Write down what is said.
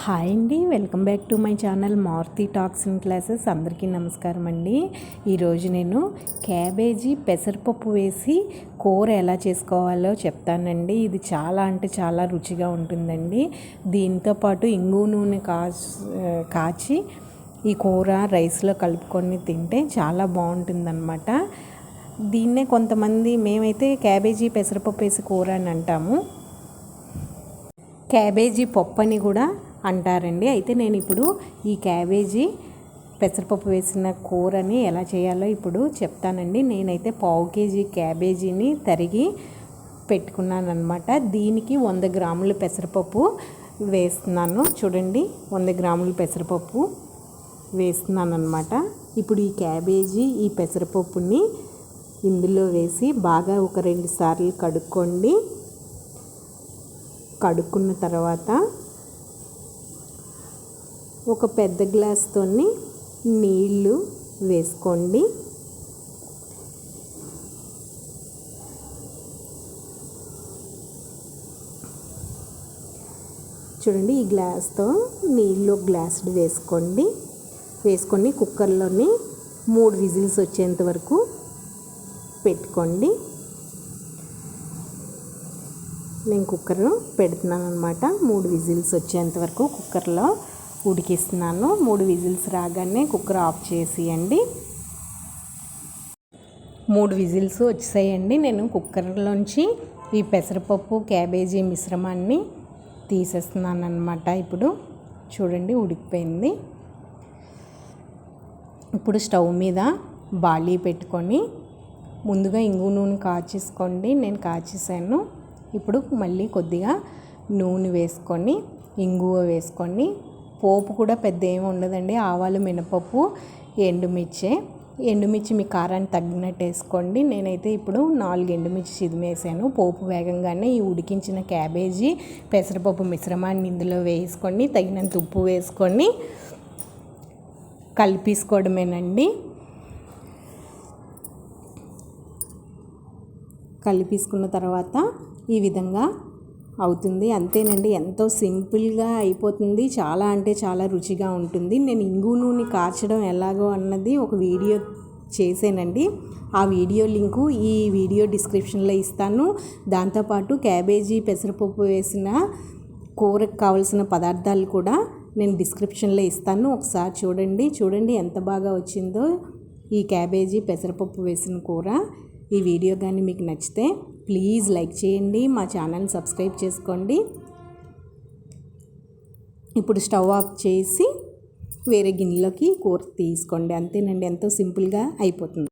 Hi అండి welcome back to my channel Maruthi talks in classes. అందరికీ నమస్కారం అండి. ఈరోజు నేను క్యాబేజీ పెసరపప్పు వేసి కూర ఎలా చేసుకోవాలో చెప్తానండి. ఇది చాలా అంటే చాలా రుచిగా ఉంటుందండి. దీంతో పాటు ఇంగు నూనె కాచి కాచి ఈ కూర రైస్లో కలుపుకొని తింటే చాలా బాగుంటుందన్నమాట. దీన్నే కొంతమంది మేమైతే క్యాబేజీ పెసరపప్పు వేసి కూర అని అంటాము. క్యాబేజీ పప్పు అని కూడా అంటారండి. అయితే నేను ఇప్పుడు ఈ క్యాబేజీ పెసరపప్పు వేసిన కూరని ఎలా చేయాలో ఇప్పుడు చెప్తానండి. నేనైతే పావు కేజీ క్యాబేజీని తరిగి పెట్టుకున్నాను అనమాట దీనికి వంద గ్రాముల పెసరపప్పు వేస్తున్నాను. చూడండి వంద గ్రాముల పెసరపప్పు వేస్తున్నాను అనమాట ఇప్పుడు ఈ క్యాబేజీ ఈ పెసరపప్పుని ఇందులో వేసి బాగా ఒక రెండు సార్లు కడుక్కోండి. కడుక్కున్న తర్వాత ఒక పెద్ద గ్లాస్తో నీళ్ళు వేసుకోండి. చూడండి ఈ గ్లాస్తో నీళ్ళు గ్లాసుడు వేసుకోండి. వేసుకొని కుక్కర్లోని మూడు విజిల్స్ వచ్చేంత వరకు పెట్టుకోండి. నేను కుక్కర్ పెడుతున్నాను అనమాట మూడు విజిల్స్ వచ్చేంత వరకు కుక్కర్లో ఉడికిస్తున్నాను. మూడు విజిల్స్ రాగానే కుక్కర్ ఆఫ్ చేసేయండి. మూడు విజిల్స్ వచ్చేసాయండి. నేను కుక్కర్లోంచి ఈ పెసరపప్పు క్యాబేజీ మిశ్రమాన్ని తీసేస్తున్నాను అనమాట ఇప్పుడు చూడండి ఉడికిపోయింది. ఇప్పుడు స్టవ్ మీద బాళీ పెట్టుకొని ముందుగా ఇంగు నూనె కాచేసుకోండి. నేను కాచేసాను. ఇప్పుడు మళ్ళీ కొద్దిగా నూనె వేసుకొని ఇంగువ వేసుకొని పోపు కూడా పెద్ద ఏమి ఉండదండి. ఆవాలు మినపప్పు ఎండుమిర్చే. ఎండుమిర్చి మీ కారాన్ని తగ్గినట్టు వేసుకోండి. నేనైతే ఇప్పుడు నాలుగు ఎండుమిర్చి చిదిమేసాను. పోపు వేగంగానే ఈ ఉడికించిన క్యాబేజీ పెసరపప్పు మిశ్రమాన్ని ఇందులో వేసుకొని తగినంత ఉప్పు వేసుకొని కలిపేసుకోవడమేనండి. కలిపేసుకున్న తర్వాత ఈ విధంగా అవుతుంది. అంతేనండి ఎంతో సింపుల్గా అయిపోతుంది. చాలా అంటే చాలా రుచిగా ఉంటుంది. నేను ఇంగు నూనె కార్చడం ఎలాగో అన్నది ఒక వీడియో చేసానండి ఆ వీడియో లింకు ఈ వీడియో డిస్క్రిప్షన్లో ఇస్తాను. దాంతోపాటు క్యాబేజీ పెసరపప్పు వేసిన కూరకు కావలసిన పదార్థాలు కూడా నేను డిస్క్రిప్షన్లో ఇస్తాను. ఒకసారి చూడండి. చూడండి ఎంత బాగా వచ్చిందో ఈ క్యాబేజీ పెసరపప్పు వేసిన కూర. ఈ వీడియో కానీ మీకు నచ్చితే ప్లీజ్ లైక్ చేయండి మా ఛానల్ సబ్స్క్రైబ్ చేసుకోండి. ఇప్పుడు స్టవ్ ఆఫ్ చేసి వేరే గిన్నెలోకి కూర తీసుకోండి. అంతేనండి ఎంతో సింపుల్గా అయిపోతుంది.